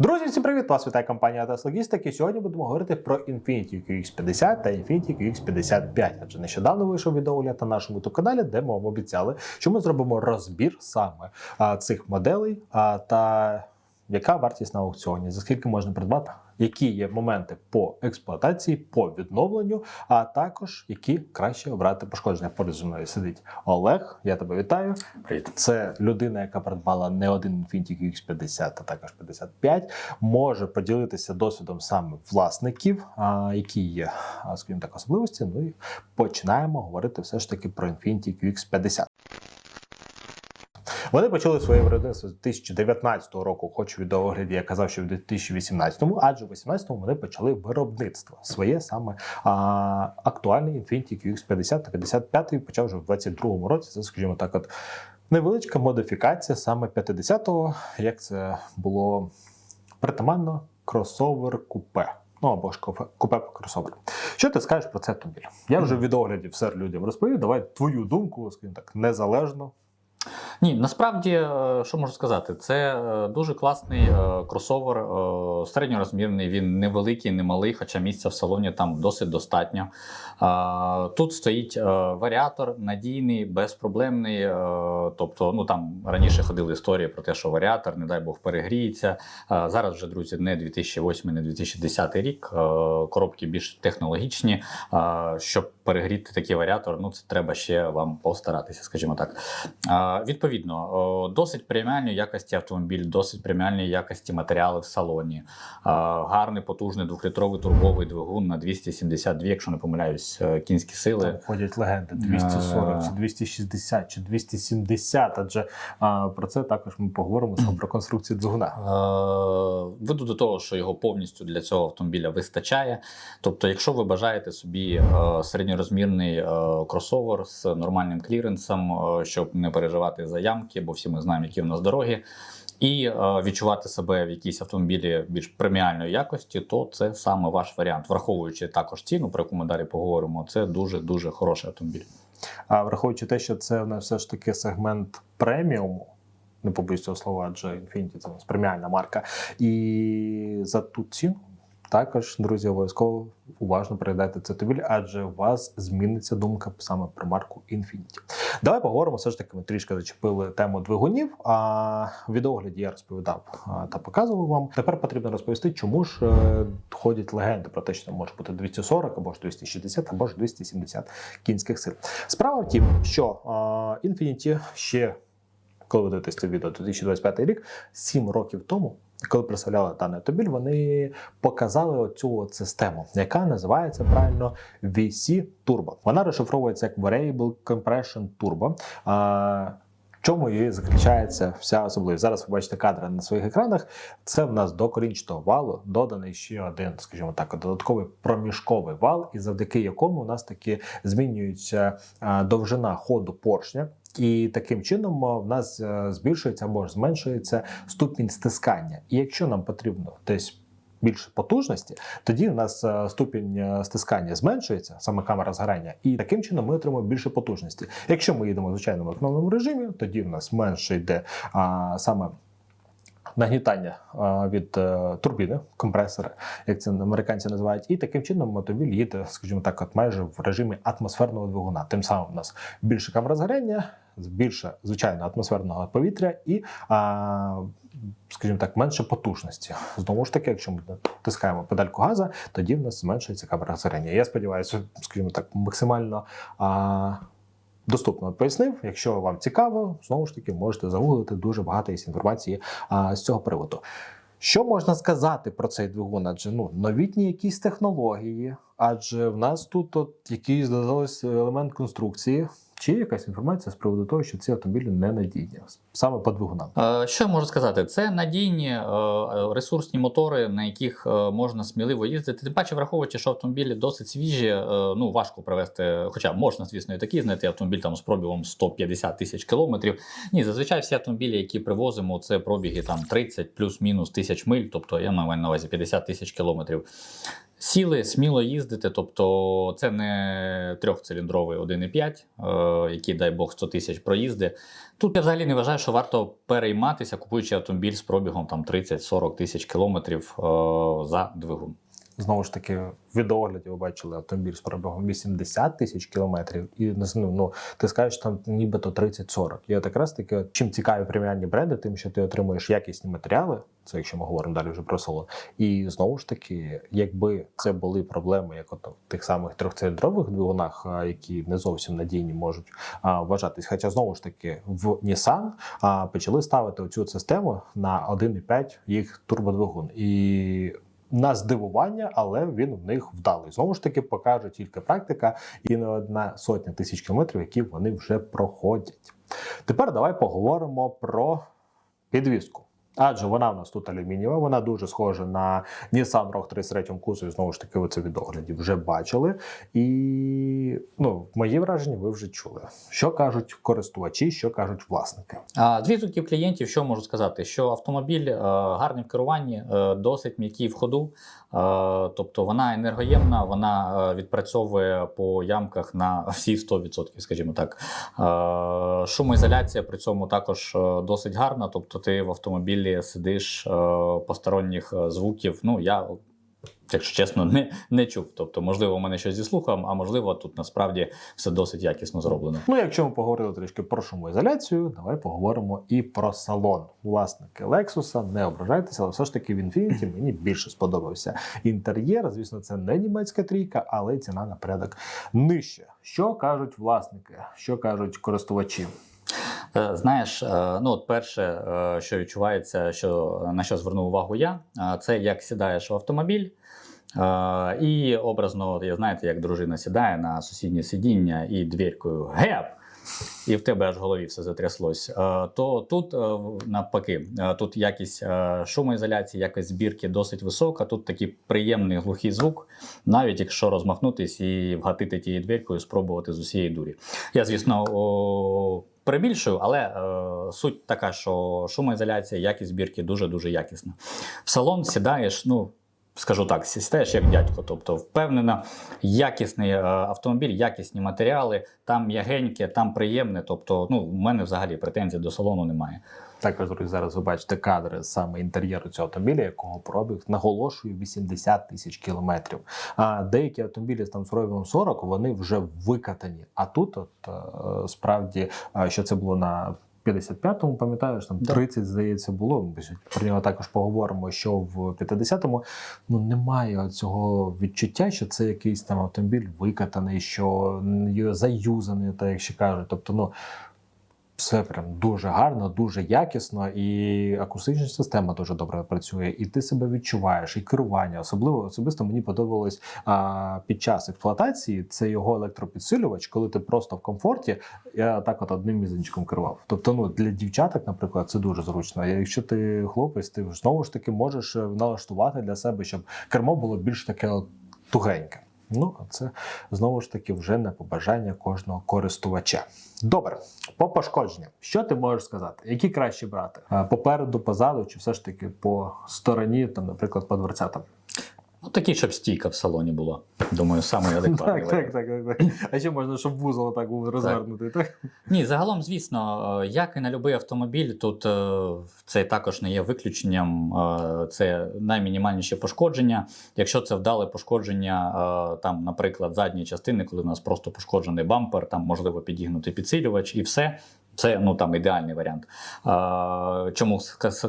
Друзі, всім привіт! Вас вітає компанія Atlas Logistics. Сьогодні будемо говорити про Infiniti QX50 та Infiniti QX55. Адже нещодавно вийшов відеогляд на нашому youtube каналі, де ми вам обіцяли, що ми зробимо розбір саме а, цих моделей а, та яка вартість на аукціоні, за скільки можна придбати, які є моменти по експлуатації, по відновленню, а також які краще обрати пошкодження. Поруч зі мною сидить Олег. Я тебе вітаю. Привіт. Це людина, яка придбала не один Infiniti QX50, а також 55, може поділитися досвідом саме власників, які є, скажімо так, особливості. Ну і починаємо говорити все ж таки про Infiniti QX50. Вони почали своє виробництво з 2019 року, хоч у відеоогляді я казав, що в 2018-му, адже в 2018-му вони почали виробництво своє саме а, актуальний Infiniti QX50 та 55 почав вже в 2022 році. Це, скажімо так, от невеличка модифікація саме 50-го, як це було притаманно кросовер купе. Ну або ж купе кросовер. Що ти скажеш про цей автомобіль? Я вже в відеогляді все людям розповів. Давай твою думку, скажімо так, незалежно. Ні, насправді, е, що можу сказати, це е, дуже класний е, кросовер, середньорозмірний, він невеликий, не малий, хоча місця в салоні там досить достатньо. Тут стоїть варіатор надійний, безпроблемний. Тобто, ну там раніше ходили історії про те, що варіатор, не дай Бог, перегріється. Зараз вже, друзі, не 2008, не 2010 рік. Коробки більш технологічні. Щоб перегріти такий варіатор, ну це треба ще вам постаратися, скажімо так. Відповідно, досить преміальної якості автомобіль, досить преміальної якості матеріали в салоні. Гарний потужний двохлітровий турбовий двигун на 272, якщо не помиляюсь, е, кінські Там сили. ходять легенди 240 чи Е. 260 чи 270. Адже а, про це також ми поговоримо саме про конструкцію двигуна. Е, Веду до того, що його повністю для цього автомобіля вистачає. Тобто, якщо ви бажаєте собі е, середньорозмірний е, кросовер з нормальним кліренсом, е, щоб не переживати за ямки, бо всі ми знаємо, які в нас дороги, і е, відчувати себе в якійсь автомобілі більш преміальної якості, то це саме ваш варіант, враховуючи також ціну, про яку ми далі поговоримо. Це дуже дуже хороший автомобіль. А враховуючи те, що це в нас все ж таки сегмент преміуму. Не побоюсь цього слова, адже Infiniti це у нас преміальна марка. І за ту ціну також, друзі, обов'язково уважно передайте цей автомобіль, адже у вас зміниться думка саме про марку Infiniti. Давай поговоримо. Все ж таки, ми трішки зачепили тему двигунів. А в відеогляді я розповідав та показував вам. Тепер потрібно розповісти, чому ж е, ходять легенди про те, що там може бути 240 або ж 260, або ж 270 кінських сил. Справа в тім, що Infiniti ще коли ви дивитесь це відео 2025 рік, 7 років тому. Коли представляли даний автомобіль, вони показали оцю от систему, яка називається правильно VC Turbo. Вона розшифровується як Variable Compression Turbo. А, чому її заключається вся особливість? Зараз ви бачите кадри на своїх екранах. Це в нас до корінчатого валу доданий ще один, скажімо так, додатковий проміжковий вал, і завдяки якому у нас таки змінюється довжина ходу поршня. І таким чином в нас е, збільшується або ж зменшується ступінь стискання. І якщо нам потрібно десь більше потужності, тоді у нас е, ступінь е, стискання зменшується, саме камера згорання, і таким чином ми отримуємо більше потужності. Якщо ми їдемо в звичайному економному режимі, тоді в нас менше йде а, саме. Нагнітання від е, турбіни, компресора, як це американці називають, і таким чином автомобіль їде, скажімо так, от майже в режимі атмосферного двигуна. Тим самим у нас більше камера згоряння, більше звичайно атмосферного повітря і, скажімо так, менше потужності. Знову ж таки, якщо ми натискаємо педальку газа, тоді в нас зменшується камера згоряння. Я сподіваюся, скажімо так, максимально. Доступно пояснив. Якщо вам цікаво, знову ж таки можете загуглити дуже багато інформації а, з цього приводу. Що можна сказати про цей двигун? Адже ну новітні якісь технології, адже в нас тут от якийсь додалось елемент конструкції. Чи є якась інформація з приводу того, що ці автомобілі не надійні саме по двигунам? Е, Що я можу сказати? Це надійні е, ресурсні мотори, на яких е, можна сміливо їздити. Тим паче, враховуючи, що автомобілі досить свіжі, е, ну важко привезти. Хоча можна, звісно, і такі знайти автомобіль там з пробігом 150 тисяч кілометрів. Ні, зазвичай всі автомобілі, які привозимо, це пробіги там 30 плюс-мінус тисяч миль, тобто я маю на увазі 50 тисяч кілометрів. Сіли, сміло їздити, тобто це не трьохциліндровий 1,5, е, який, дай Бог, 100 тисяч проїзди. Тут я взагалі не вважаю, що варто перейматися, купуючи автомобіль з пробігом там 30-40 тисяч кілометрів е, за двигун. Знову ж таки, в відеогляді бачили автомобіль з пробігом 80 тисяч кілометрів, і ну, ну ти скажеш там нібито 30-40. І от якраз таки, чим цікаві преміальні бренди, тим, що ти отримуєш якісні матеріали, це якщо ми говоримо далі вже про салон. І знову ж таки, якби це були проблеми, як от в тих самих трьохциліндрових двигунах, які не зовсім надійні можуть а, вважатись. Хоча знову ж таки в а, почали ставити оцю систему на 1,5 їх турбодвигун. І на здивування, але він в них вдалий. Знову ж таки, покаже тільки практика і не одна сотня тисяч кілометрів, які вони вже проходять. Тепер давай поговоримо про підвіску. Адже вона в нас тут алюмінієва, вона дуже схожа на Nissan Rogue 33 кузові. Знову ж таки, ви це від оглядів вже бачили. І ну, мої враження ви вже чули. Що кажуть користувачі, що кажуть власники. А, Дві сутки клієнтів, що можу сказати? Що автомобіль е, гарний в керуванні, е, досить м'який в ходу, тобто вона енергоємна, вона е, відпрацьовує по ямках на всі 100%, скажімо так. Е, Шумоізоляція при цьому також е, досить гарна, тобто ти в автомобілі сидиш е, посторонніх е, звуків. Ну, я Якщо чесно, не, не чув. Тобто, можливо, у мене щось зі слухом, а можливо, тут насправді все досить якісно зроблено. Ну, якщо ми поговорили трішки про шумоізоляцію, давай поговоримо і про салон. Власники Lexus, не ображайтеся, але все ж таки в Infiniti мені більше сподобався. Інтер'єр, звісно, це не німецька трійка, але ціна на порядок нижче. Що кажуть власники, що кажуть користувачі? Е, Знаєш, е, ну от перше, е, що відчувається, що на що звернув увагу я, це як сідаєш в автомобіль. І образно, я знаєте, як дружина сідає на сусіднє сидіння і двіркою геп. І в тебе аж в голові все затряслось. То тут навпаки, тут якість шумоізоляції, якість збірки досить висока. Тут такий приємний глухий звук, навіть якщо розмахнутись і вгатити тією двіркою, спробувати з усієї дурі. Я, звісно, перебільшую, але е, суть така, що шумоізоляція, якість збірки дуже-дуже якісна. В салон сідаєш, ну. Скажу так, сідаєш як дядько, тобто впевнено, якісний е, автомобіль, якісні матеріали, там м'ягеньке, там приємне. Тобто, ну, в мене взагалі претензій до салону немає. Також, друзі, зараз ви бачите кадри саме інтер'єру цього автомобіля, якого пробіг наголошую 80 тисяч кілометрів. А деякі автомобілі з там з пробігом 40, вони вже викатані. А тут, от е, справді, е, що це було на 55-му, пам'ятаєш, там 30, здається, було. Ми Про нього також поговоримо. Що в 50-му ну немає цього відчуття, що це якийсь там автомобіль викатаний, що заюзаний, так як ще кажуть. Тобто, ну все прям дуже гарно, дуже якісно, і акустична система дуже добре працює. І ти себе відчуваєш, і керування. Особливо особисто мені подобалось а, під час експлуатації це його електропідсилювач, коли ти просто в комфорті. Я так от одним мізинчиком керував. Тобто, ну для дівчаток, наприклад, це дуже зручно. Якщо ти хлопець, ти знову ж таки можеш е, налаштувати для себе, щоб кермо було більш таке тугеньке. Ну, а це знову ж таки вже не побажання кожного користувача. Добре, по пошкодженням. Що ти можеш сказати? Які краще брати? Попереду, позаду, чи все ж таки по стороні, там, наприклад, по дверцятам? Ну, такий, щоб стійка в салоні була. Думаю, самий адекватний. Так, так, так, так. А ще можна, щоб вузол так був розвернутий, так? Ні, загалом, звісно, е, як і на будь-який автомобіль, тут е, це також не є виключенням. е, Це наймінімальніші пошкодження. Якщо це вдале пошкодження, там, наприклад, задньої частини, коли в нас просто пошкоджений бампер, там можливо підігнути підсилювач і все. Це ну там ідеальний варіант. А, чому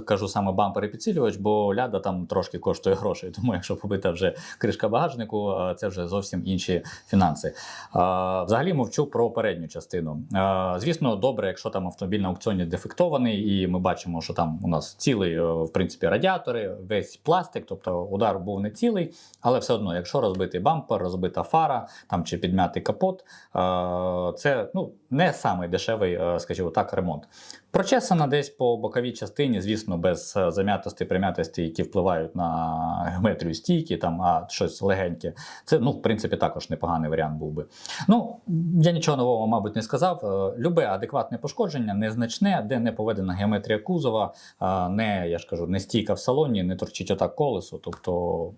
кажу саме бампер і підсилювач? Бо ляда там трошки коштує грошей. Тому якщо побита вже кришка багажнику, це вже зовсім інші фінанси. А, взагалі мовчу про передню частину. А, звісно, добре, якщо там автомобіль на аукціоні дефектований, і ми бачимо, що там у нас цілий, е, в принципі, радіатори, весь пластик, тобто удар був не цілий, але все одно, якщо розбитий бампер, розбита фара там чи підм'ятий капот, е, це ну не самий дешевий, е, скажімо так, ремонт. Прочесана десь по боковій частині, звісно, без е, зам'ятостей, прим'ятостей, які впливають на геометрію стійки, там, а щось легеньке. Це, ну, в принципі, також непоганий варіант був би. Ну, я нічого нового, мабуть, не сказав. Е, Любе адекватне пошкодження, незначне, де не поведена геометрія кузова, е, не, я ж кажу, не стійка в салоні, не торчить отак колесо. Тобто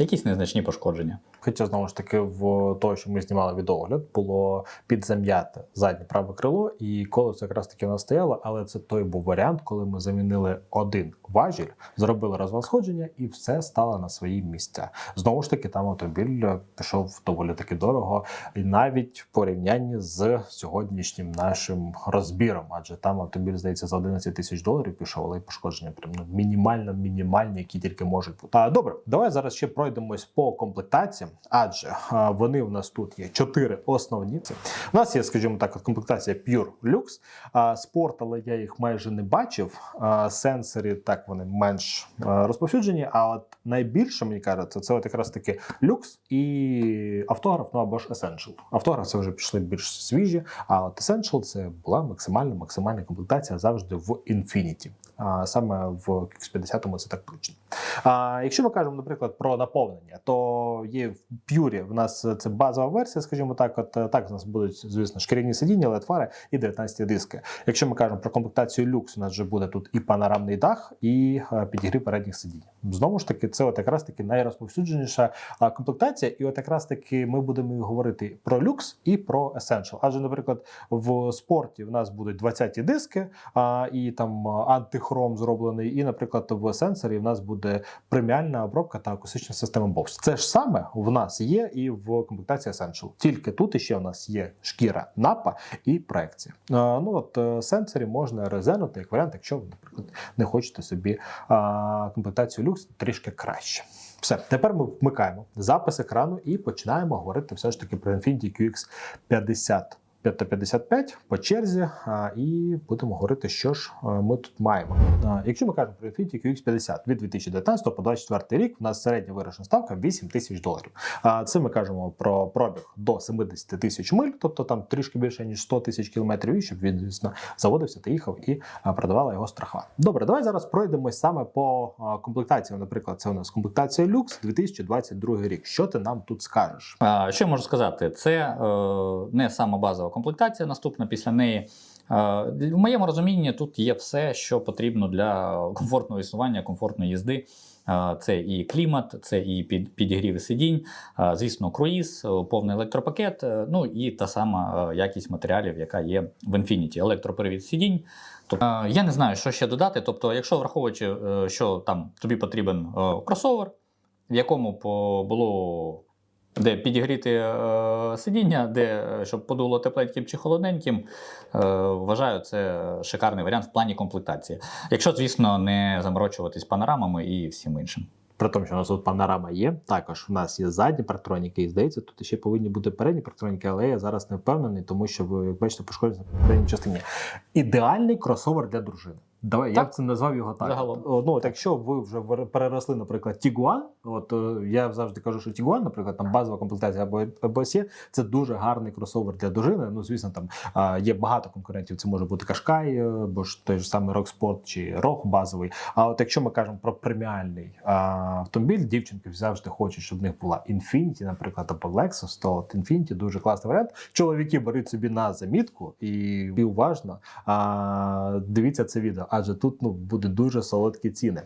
якісь незначні пошкодження. Хоча знову ж таки, в того, що ми знімали відеогляд, було підзам'яте заднє праве крило, і колесо якраз таки у нас стояло, але це той був варіант, коли ми замінили один важіль, зробили розвал сходження, і все стало на свої місця. Знову ж таки, там автомобіль пішов доволі таки дорого, і навіть в порівнянні з сьогоднішнім нашим розбіром, адже там автомобіль здається за 11 тисяч доларів пішов, але й пошкодження прям ну, мінімально мінімальні, які тільки можуть бути. А, добре, давай зараз ще пройдемось по комплектаціям, адже а, вони в нас тут є чотири основні. У нас є, скажімо так, комплектація Pure Lux, а, спорт, але я їх майже не бачив. А, сенсори так вони менш розповсюджені. А от найбільше мені кажеться, це от якраз таки люкс і автограф, ну або ж Essential. Автограф це вже пішли більш свіжі, а от Essential це була максимальна максимальна комплектація завжди в Infinity. Саме в X50 це так точно. А якщо ми кажемо, наприклад, про наповнення, то є в Pure в нас це базова версія, скажімо так. От е, так у нас будуть, звісно, шкіряні сидіння, LED-фари і 19 диски. Якщо ми кажемо про комплектацію люкс, у нас вже буде тут і панорамний дах, і е, підігрів передніх сидінь. Знову ж таки, це от якраз таки найрозповсюдженіша комплектація, і от якраз таки ми будемо говорити про люкс і про Essential. Адже, наприклад, в спорті в нас будуть 20 диски, а, і там а, антихром зроблений, і, наприклад, в сенсорі в нас буде преміальна обробка та акустична система Bose. Це ж саме в нас є і в комплектації Essential. Тільки тут іще у нас є шкіра напа і проекція. Ну от е, сенсорі можна резенути як варіант, якщо ви, наприклад, не хочете собі а, комплектацію люкс трішки краще. Все, тепер ми вмикаємо запис екрану і починаємо говорити все ж таки про Infiniti QX 50. 555 по черзі, і будемо говорити, що ж е, ми тут маємо. Якщо ми кажемо про Infiniti QX50 від 2019 по 2024 рік, у нас середня вирішена ставка 8 тисяч доларів. Це ми кажемо про пробіг до 70 тисяч миль, тобто там трішки більше ніж 100 тисяч кілометрів, і щоб він звісно заводився та їхав і продавала його страхова. Добре, давай зараз пройдемось саме по а, комплектаціям. Наприклад, це у нас комплектація Lux 2022 рік. Що ти нам тут скажеш? Що я можу сказати? Це е, не сама базова комплектація. Наступна після неї. Е, В моєму розумінні тут є все, що потрібно для комфортного існування, комфортної їзди. Е, Це і клімат, це і підігрів сидінь, е, звісно, круїз, повний електропакет, ну і та сама якість матеріалів, яка є в Infiniti. Електропривід сидінь. Тобто, я не знаю, що ще додати. Тобто, якщо враховуючи, що там тобі потрібен кросовер, в якому було де підігріти е, сидіння, де е, щоб подуло тепленьким чи холодненьким, е, вважаю, це шикарний варіант в плані комплектації. Якщо, звісно, не заморочуватись панорамами і всім іншим. При тому, що у нас тут панорама є, також у нас є задні парктроніки, і здається, тут ще повинні бути передні парктроніки, але я зараз не впевнений, тому що ви як бачите, пошкоджені на передній частині. Ідеальний кросовер для дружини. Давай, я б це назвав його так. Загалом. Ну, от якщо ви вже переросли, наприклад, Тігуан, от е, я завжди кажу, що Тігуан, наприклад, там базова комплектація або ABS це дуже гарний кросовер для дружини. Ну, звісно, там є багато конкурентів. Це може бути Кашкай, е, або ж той ж самий Sport чи Рог базовий. А от якщо ми кажемо про преміальний автомобіль, дівчинки завжди хочуть, щоб в них була Infiniti, наприклад, або Lexus, то от Infiniti дуже класний варіант. Чоловіки беруть собі на замітку і, і уважно а, дивіться це відео, адже тут ну буде дуже солодкі ціни.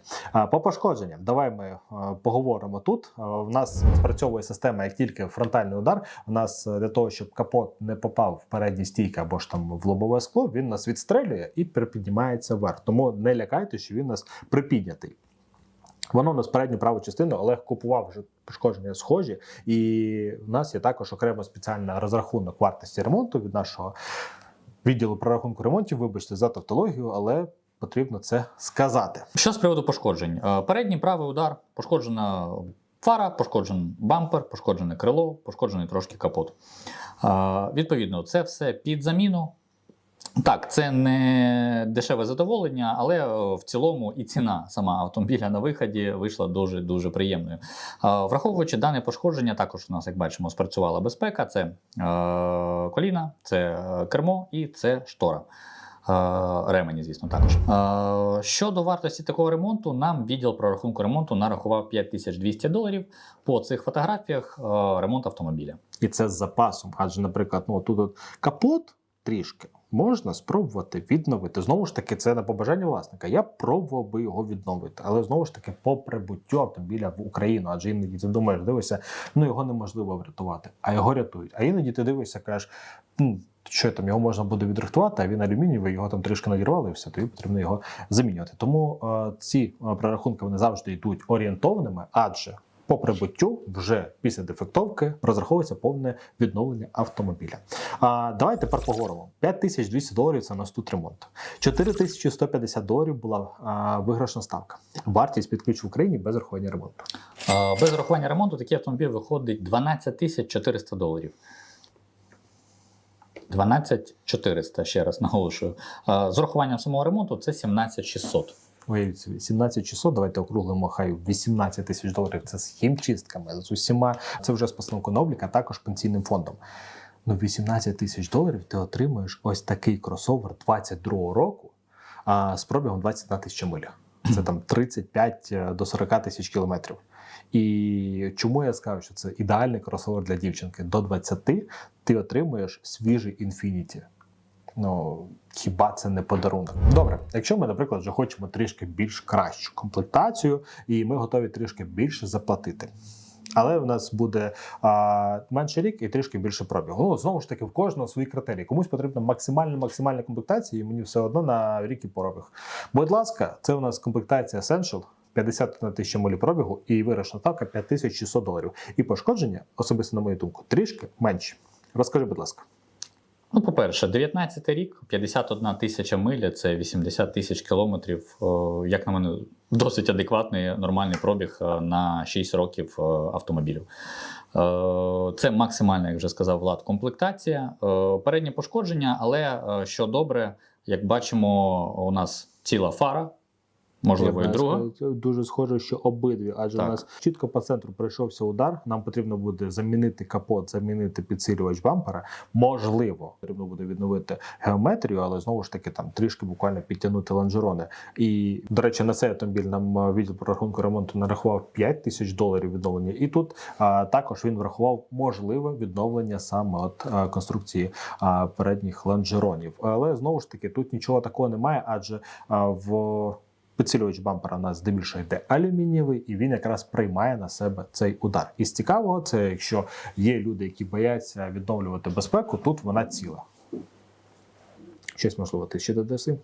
По пошкодженням, давай ми поговоримо тут. В нас спрацьовує система як тільки фронтальний удар. У нас е, для того, щоб капот не попав в передні стійки або ж там в лобове скло, він нас відстрелює і припіднімається вверх. Тому не лякайте, що він нас припіднятий. Воно у нас передню праву частину Олег купував вже пошкодження схожі, і в нас є також окремо спеціальний розрахунок вартості ремонту від нашого відділу прорахунку ремонтів. Вибачте за тавтологію, але потрібно це сказати. Що з приводу пошкоджень? Е, Передній правий удар, пошкоджена фара, пошкоджений бампер, пошкоджене крило, пошкоджений трошки капот. Е, Відповідно, це все під заміну. Так, це не дешеве задоволення, але е, в цілому і ціна сама автомобіля на виході вийшла дуже дуже приємною. Враховуючи дане пошкодження, також у нас, як бачимо, спрацювала безпека: це коліна, це кермо і це штора. Е, Ремені, звісно, також. Е, Щодо вартості такого ремонту, нам відділ прорахунку ремонту нарахував 5200 доларів. По цих фотографіях е, ремонт автомобіля. І це з запасом. Адже, наприклад, ну тут от капот трішки можна спробувати відновити. Знову ж таки, це на побажання власника. Я пробував би його відновити, але знову ж таки, по прибуттю автомобіля в Україну, адже іноді ти думаєш, дивишся, ну його неможливо врятувати, а його рятують. А іноді ти дивишся, кажеш. Що там його можна буде відрихтувати, а він алюмінієвий, його там трішки надірвали, і все, тобі потрібно його замінювати. Тому е, ці е, прорахунки вони завжди йдуть орієнтованими, адже по прибуттю вже після дефектовки розраховується повне відновлення автомобіля. А давайте тепер поговоримо. 5200 доларів це на тут ремонт. 4150 доларів була а, виграшна ставка. Вартість під ключ в Україні без рахування ремонту. Е, Без рахування ремонту такий автомобіль виходить 12 400 доларів. 12 400, ще раз наголошую. Е, З урахуванням самого ремонту це 17 600. Уявіть собі, 17600, давайте округлимо хай 18 тисяч доларів. Це з хімчистками, з усіма. Це вже з постановкою на а також пенсійним фондом. Ну, 18 тисяч доларів ти отримуєш ось такий кросовер 22-го року а, з пробігом 21 тисяча миля. Це там 35 до 40 тисяч кілометрів. І чому я скажу, що це ідеальний кросовер для дівчинки? До 20 ти отримуєш свіжий інфініті. Ну, хіба це не подарунок? Добре, якщо ми, наприклад, вже хочемо трішки більш кращу комплектацію, і ми готові трішки більше заплатити. Але в нас буде а, менше рік і трішки більше пробігу. Ну, знову ж таки, в кожного свої критерії. Комусь потрібна максимальна максимальна комплектація, і мені все одно на рік і пробіг. Будь ласка, це у нас комплектація Essential. 51 тисяча молі пробігу і вирішена ставка 5600 доларів. І пошкодження, особисто на мою думку, трішки менші. Розкажи, будь ласка. Ну, по-перше, 19 рік, 51 тисяча миля, це 80 тисяч кілометрів. Як на мене, досить адекватний нормальний пробіг е, на 6 років е, автомобілів. Е, Це максимальна, як вже сказав Влад, комплектація. Переднє пошкодження, але що добре, як бачимо, у нас ціла фара, можливо, і друга. Дуже схоже, що обидві, адже Так. у нас чітко по центру пройшовся удар. Нам потрібно буде замінити капот, замінити підсилювач бампера. Можливо, потрібно буде відновити геометрію, але знову ж таки там трішки буквально підтягнути лонжерони. І до речі, на цей автомобіль нам е, відділ по рахунку ремонту нарахував 5 тисяч доларів відновлення. І тут а, також він врахував можливе відновлення саме от а, конструкції а, передніх лонжеронів. Але знову ж таки, тут нічого такого немає, адже а, в Підсилювач бампера у нас здебільшого йде алюмінієвий, і він якраз приймає на себе цей удар. І з цікавого, це якщо є люди, які бояться відновлювати безпеку, тут вона ціла. Щось можливо, ти ще додаси? Е,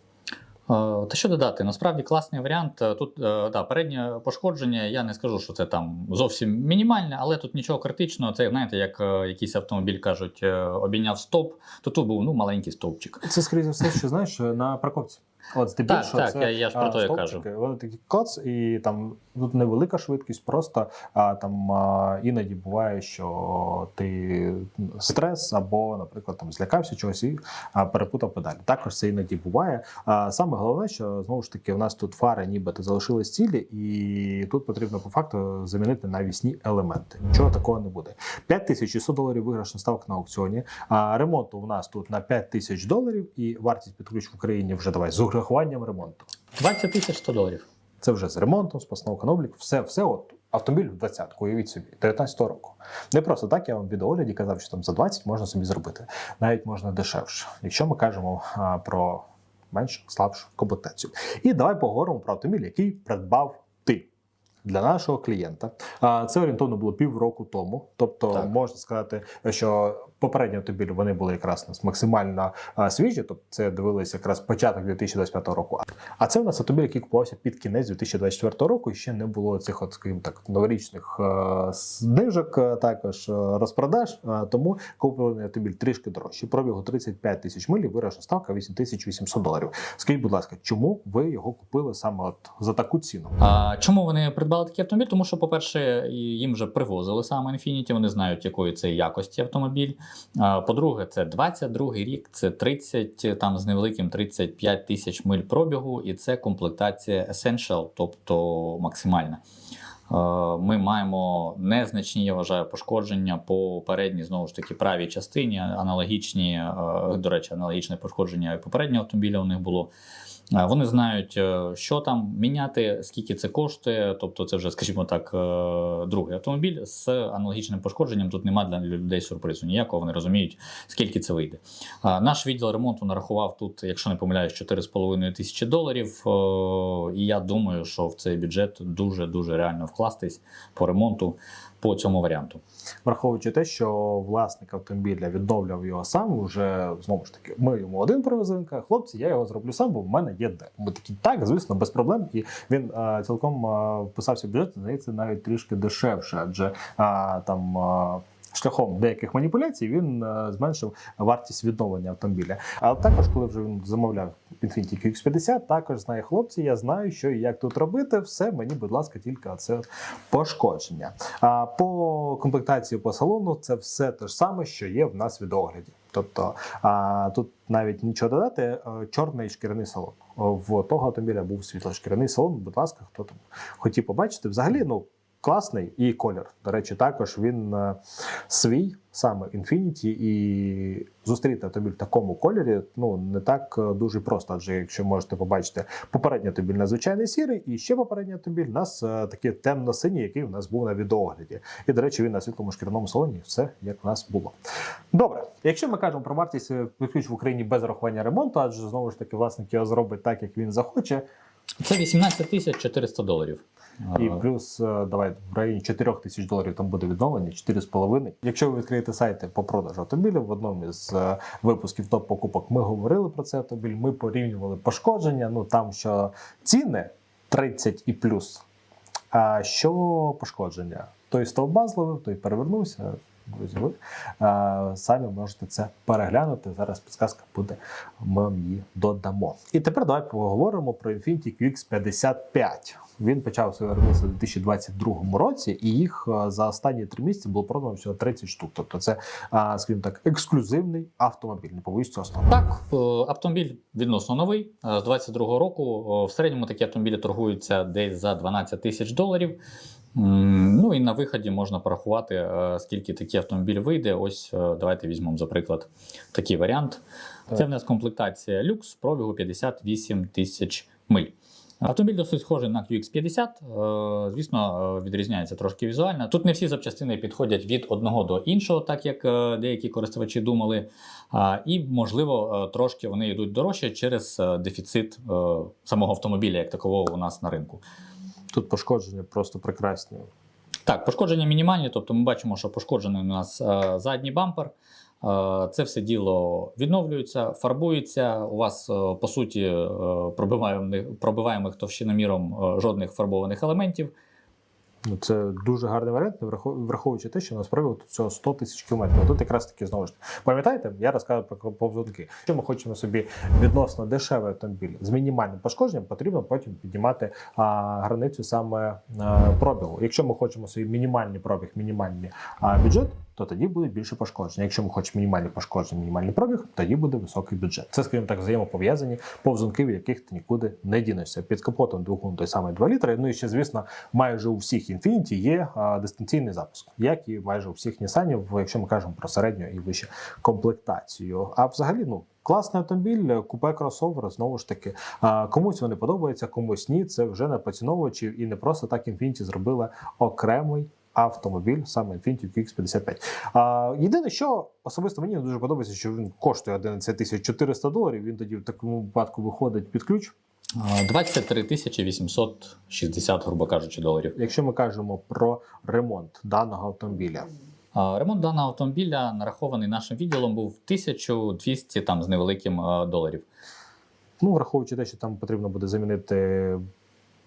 Та що додати? Насправді класний варіант. Е, Тут е, да, переднє пошкодження. Я не скажу, що це там зовсім мінімальне, але тут нічого критичного. Це знаєте, як якийсь автомобіль кажуть, обійняв стоп, то тут був ну маленький стовпчик. Це скоріше все, що знаєш на парковці. От здебільшого Так, так, це я- я ж про і стовпчики, Вони такі коц, і там тут невелика швидкість, просто а, там а, іноді буває, що ти стрес або, наприклад, там злякався чогось і а, перепутав педалі. Також це іноді буває. А саме головне, що знову ж таки, у нас тут фари нібито залишились цілі, і тут потрібно по факту замінити навісні елементи. Нічого такого не буде. 5600 доларів виграшна ставка на аукціоні. А ремонту у нас тут на 5000 доларів, і вартість під ключ в Україні вже давай з урахуванням ремонту. 20 тисяч 100 доларів. Це вже з ремонтом, з постановка на облік, все, все от. Автомобіль в 20-ку, уявіть собі, 19 року. Не просто так, я вам в відеогляді казав, що там за 20 можна собі зробити. Навіть можна дешевше, якщо ми кажемо а, про менш слабшу комплектацію. І давай поговоримо про автомобіль, який придбав. Для нашого клієнта це орієнтовно було півроку тому. Тобто, Так. можна сказати, що попередні автомобілі вони були якраз нас максимально свіжі, тобто це дивилися якраз початок 2025 року. А це в нас автомобіль, який купувався під кінець 2024 року, і ще не було цих, от, скажімо так, новорічних знижок, також розпродаж. Тому куплений автомобіль трішки дорожчий. Пробігу 35 тисяч миль, вирішена ставка 8800 доларів. Скажіть, будь ласка, чому ви його купили саме от за таку ціну? А чому вони придбали такий автомобіль? Тому що, по-перше, їм вже привозили саме Infiniti, вони знають, якої це якості автомобіль. По-друге, це 22 рік, це 30, там з невеликим 35 тисяч миль пробігу, і це комплектація Essential, тобто максимальна. Ми маємо незначні, я вважаю, пошкодження по передній, знову ж таки, правій частині, аналогічні, до речі, аналогічне пошкодження і попереднього автомобіля у них було. Вони знають, е, що там міняти, скільки це коштує. Тобто, це вже, скажімо так, е, другий автомобіль з аналогічним пошкодженням. Тут немає для людей сюрпризу ніякого. Вони розуміють, скільки це вийде. Наш відділ ремонту нарахував тут, якщо не помиляюсь, 4,5 тисячі доларів. Е, І я думаю, що в цей бюджет дуже дуже реально вкластись по ремонту по цьому варіанту. Враховуючи те, що власник автомобіля відновляв його сам, вже знову ж таки, ми йому один привезли. Хлопці, я його зроблю сам, бо в мене є де. Ми такі, так, звісно, без проблем. І він а, цілком а, вписався в бюджет, здається, навіть трішки дешевше, адже а, там. А, Шляхом деяких маніпуляцій він е, зменшив вартість відновлення автомобіля. Але також, коли вже він замовляв Infiniti QX50, також знає хлопці, я знаю, що і як тут робити. Все мені, будь ласка, тільки оце пошкодження. А по комплектації по салону це все те ж саме, що є в нас від огляді. Тобто а, тут навіть нічого додати, е, чорний шкіряний салон. В того автомобіля був світло-шкіряний салон. Будь ласка, хто там хотів побачити. Взагалі, ну. Класний і колір. До речі, також він е, свій, саме Infinity, і зустріти автомобіль в такому кольорі ну не так е, дуже просто. Адже якщо можете побачити, попередній автомобіль надзвичайний сірий, і ще попередній автомобіль у нас е, такий темно-синій, який у нас був на відеогляді. І, до речі, він на світлому шкіряному салоні, все як у нас було. Добре, якщо ми кажемо про вартість ключ в Україні без рахування ремонту, адже знову ж таки власник його зробить так, як він захоче. Це 18 тисяч 400 доларів. І плюс е, давай в районі 4 тисяч доларів там буде відновлення, 4,5. Якщо ви відкриєте сайти по продажу автомобілів, в одному із е, випусків топ покупок ми говорили про цей автомобіль. Ми порівнювали пошкодження. Ну там що ціни 30 і плюс. А що пошкодження? Той стовба зловив, той перевернувся. Друзі, ви самі можете це переглянути. Зараз підсказка буде, ми її додамо. І тепер давай поговоримо про Infiniti QX55. Він почав своє виробництво у 2022 році, і їх е, за останні три місяці було продано всього 30 штук. Тобто, це, е, скажімо так, ексклюзивний автомобіль. Не цього слова. Так, е, автомобіль відносно новий. З 22-го року в середньому такі автомобілі торгуються десь за 12 тисяч доларів. Ну і на виході можна порахувати, е, скільки такий автомобіль вийде. Ось е, давайте візьмемо, за приклад, такий варіант. Це в нас комплектація люкс пробігу 58 тисяч миль. Автомобіль досить схожий на QX50. е, Звісно, відрізняється трошки візуально. Тут не всі запчастини підходять від одного до іншого, так як деякі користувачі думали. І, можливо, трошки вони йдуть дорожче через дефіцит самого автомобіля, як такового у нас на ринку. Тут пошкодження просто прекрасні. Так, пошкодження мінімальні, тобто ми бачимо, що пошкоджений у нас е, задній бампер. Е, Це все діло відновлюється, фарбується. У вас, е, по суті, е, пробиваємих, пробиваємих товщиноміром е, жодних фарбованих елементів. Ну, це дуже гарний варіант, враховуючи те, що насправді цього 100 тисяч кілометрів. Тут якраз таки знову ж. Пам'ятаєте, я розказував про повзунки. Якщо ми хочемо собі відносно дешевий автомобіль з мінімальним пошкодженням, потрібно потім піднімати а, границю саме а, пробігу. Якщо ми хочемо собі мінімальний пробіг, мінімальний а, бюджет. То тоді буде більше пошкодження. Якщо ми хочемо мінімальні пошкодження, мінімальний пробіг, тоді буде високий бюджет. Це, скажімо так, взаємопов'язані повзунки, в яких ти нікуди не дінешся. Під капотом двигун той самий 2 літри. Ну і ще, звісно, майже у всіх Infiniti є а, дистанційний запуск, як і майже у всіх Nissan, якщо ми кажемо про середню і вище комплектацію. А взагалі, ну. Класний автомобіль, купе кросовер, знову ж таки. А, комусь вони подобаються, комусь ні. Це вже на поціновувачів, і не просто так Infiniti зробила окремий автомобіль, саме Infiniti QX55. А, єдине, що особисто мені не дуже подобається, що він коштує 11 тисяч 400 доларів. Він тоді в такому випадку виходить під ключ. Е, 23 тисячі 860, грубо кажучи, доларів. Якщо ми кажемо про ремонт даного автомобіля, Ремонт даного автомобіля нарахований нашим відділом був 1200 там з невеликим доларів. ну враховуючи те, що там потрібно буде замінити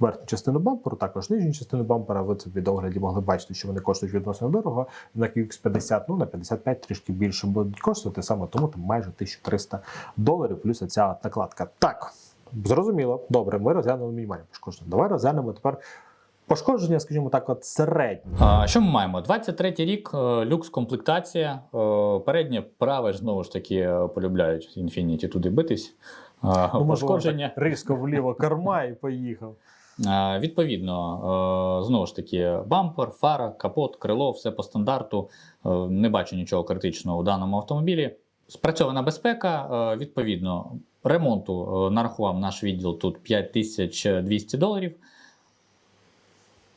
верхню частину бамперу, також нижню частину бампера. Ви це в відогляді могли бачити, що вони коштують відносно дорого. На QX50, ну на 55 трішки більше будуть коштувати, саме тому там майже 1300 доларів, плюс ця накладка. Так, зрозуміло. Добре, ми розглянули мінімальне пошкодження. Давай розглянемо тепер пошкодження, скажімо так, от середнє. А, Що ми маємо? 23 рік, е, люкс комплектація. е, Переднє праве знову ж таки е, полюбляють Infiniti туди битись. Ну, Пошкодження. різко вліво корма і поїхав. Е, Відповідно, е, знову ж таки, бампер, фара, капот, крило, все по стандарту. Е, Не бачу нічого критичного у даному автомобілі. Спрацьована безпека, відповідно, ремонту нарахував наш відділ тут 5200 доларів.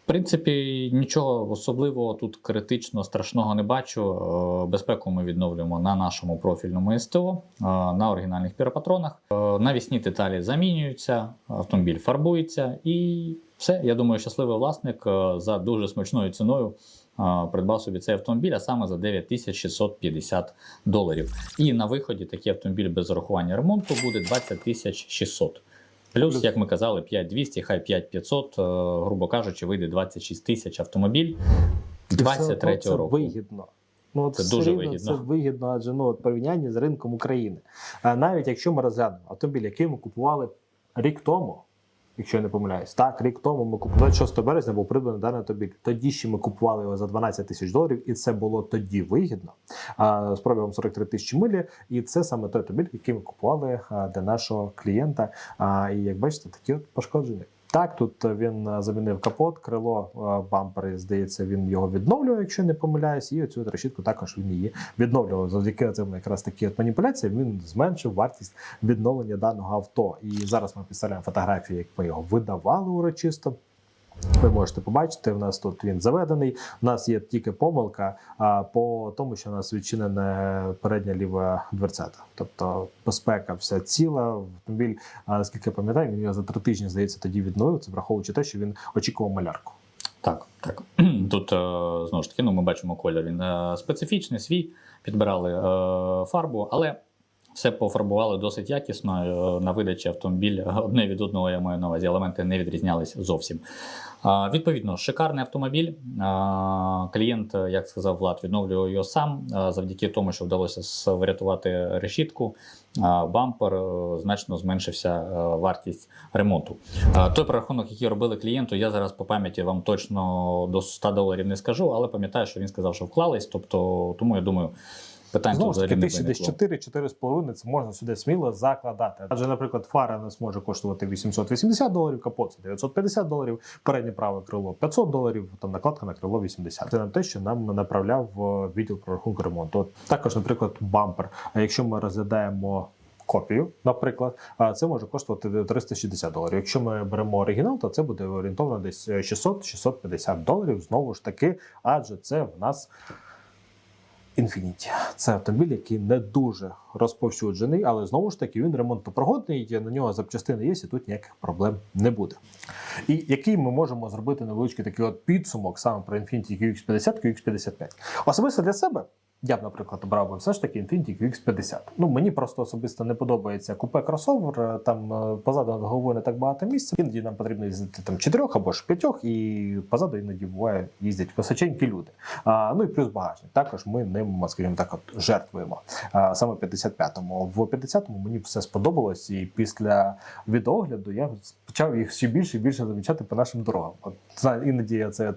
Принципі, нічого особливого тут критично страшного не бачу. Е, Безпеку ми відновлюємо на нашому профільному СТО, е, на оригінальних піропатронах. Е, Навісні деталі замінюються, автомобіль фарбується і все. Я думаю, щасливий власник за дуже смачною ціною придбав собі цей автомобіль, а саме за 9650 доларів. І на виході такий автомобіль без зарахування ремонту буде 20 600. Плюс, Плюс. як ми казали, 5200, хай 5500, е, грубо кажучи, вийде 26 тисяч автомобіль І 23 це року. вигідно. Ну, от Це дуже рівно вигідно. Це вигідно, адже ну, от порівняння з ринком України. А навіть якщо ми розглянемо автомобіль, який ми купували рік тому, якщо я не помиляюсь, так, рік тому ми купували 26 березня був придбаний даний автомобіль. Тоді ще ми купували його за 12 тисяч доларів, і це було тоді вигідно. З пробігом 43 тисячі милі. І це саме той автомобіль, який ми купували для нашого клієнта. І як бачите, такі от пошкодження. Так, тут він е, замінив капот, крило, е, бампери, здається, він його відновлював, якщо не помиляюсь, і оцю решітку також він її відновлював. Завдяки цим якраз такі от маніпуляціям він зменшив вартість відновлення даного авто. І зараз ми підставляємо фотографії, як ми його видавали урочисто. Ви можете побачити, в нас тут він заведений. У нас є тільки помилка а, по тому, що у нас відчинене передня ліва дверцята. Тобто безпека вся ціла. Автомобіль, наскільки я пам'ятаю, він його за три тижні здається тоді відновив. Це враховуючи те, що він очікував малярку. Так, так. Тут е, знову ж таки, ну, ми бачимо колір. Він е, специфічний, свій, підбирали е, фарбу, але все пофарбували досить якісно. Е, на видачі автомобіль одне від одного, я маю на увазі, елементи не відрізнялись зовсім. Відповідно, шикарний автомобіль. Клієнт, е, як сказав Влад, відновлював його сам завдяки тому, що вдалося врятувати решітку. Бампер е, значно зменшився вартість ремонту. Той прорахунок, який робили клієнту, я зараз по пам'яті вам точно до 100 доларів не скажу, але пам'ятаю, що він сказав, що вклались. Тобто, тому я думаю, питань Знову ж таки, тисячі десь виникло. 4-4,5 це можна сюди сміло закладати. Адже, наприклад, фара у нас може коштувати 880 доларів, капот це 950 доларів, переднє праве крило 500 доларів, там накладка на крило 80. Це нам те, що нам направляв е, відділ прорахунку ремонту. От також, наприклад, бампер. А якщо ми розглядаємо. Копію, наприклад, це може коштувати 360 доларів. Якщо ми беремо оригінал, то це буде орієнтовно десь 600-650 доларів. Знову ж таки, адже це в нас Infiniti. Це автомобіль, який не дуже розповсюджений, але знову ж таки він ремонтопригодний, на нього запчастини є, і тут ніяких проблем не буде. І який ми можемо зробити невеличкий такий от підсумок саме про Infiniti QX50, QX55. Особисто для себе. Я б, наприклад, обрав би все ж таки Infiniti QX50. Ну мені просто особисто не подобається купе кросовер. Там е, позаду над головою не так багато місця. Іноді нам потрібно їздити там чотирьох або ж п'ятьох, і позаду іноді буває їздять височенькі люди. А, ну і плюс багажник. Також ми ним, скажімо так, от жертвуємо. А, саме 55-му. В 50-му мені все сподобалось, і після відогляду я почав їх ще більше і більше замічати по нашим дорогам. От іноді я це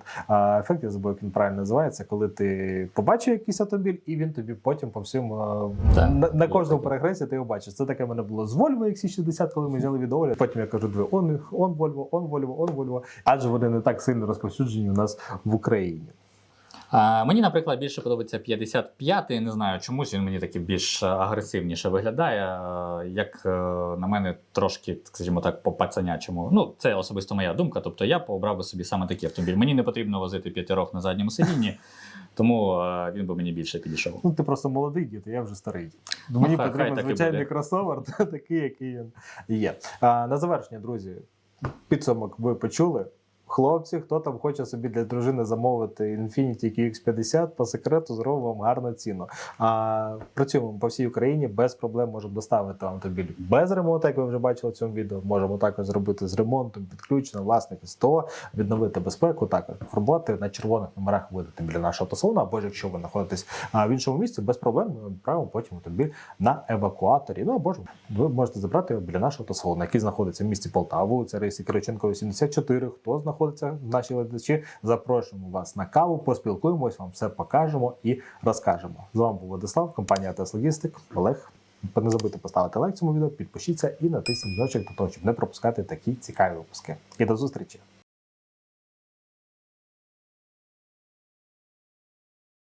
ефект, я забув, як він правильно називається, коли ти побачив якийсь автомобіль, і він тобі потім по всім Так, на, на кожному перегресі ти його бачиш. Це таке в мене було з Volvo XC60, коли ми взяли відеогляд. Потім я кажу, диви, он, он Volvo, он Volvo, он Volvo. Адже вони не так сильно розповсюджені у нас в Україні. А, мені, наприклад, більше подобається 55-й. Не знаю, чомусь він мені такий більш агресивніше виглядає. Як е, на мене, трошки, скажімо так, по пацанячому. Ну, це особисто моя думка. Тобто я обрав би собі саме такий автомобіль. Мені не потрібно возити п'ятирох на задньому сидінні, тому він би мені більше підійшов. Ну, ти просто молодий дід, а я вже старий дід. Ну, Мені хай- потрібен звичайний кросовер, такий, який він є. А, на завершення, друзі, підсумок ви почули. Хлопці, хто там хоче собі для дружини замовити Infiniti QX50, по секрету зробимо вам гарну ціну. А працюємо по всій Україні без проблем можемо доставити автомобіль без ремонту, як ви вже бачили в цьому відео. Можемо також зробити з ремонтом, підключено, власник СТО, відновити безпеку, також фарбувати на червоних номерах видати біля нашого автосалону, або ж якщо ви знаходитесь в іншому місці, без проблем ми відправимо потім автомобіль на евакуаторі. Ну або ж ви можете забрати його біля нашого автосалону, який знаходиться в місті Полтава, вулиця Рейсі Кириченко, 84. Хто знаходиться, наші глядачі, запрошуємо вас на каву, поспілкуємось, вам все покажемо і розкажемо. З вами був Владислав, компанія Теслогістик, Олег. Не забудьте поставити лайк цьому відео, підпишіться і натисніть дзвіночок для того, щоб не пропускати такі цікаві випуски. І до зустрічі!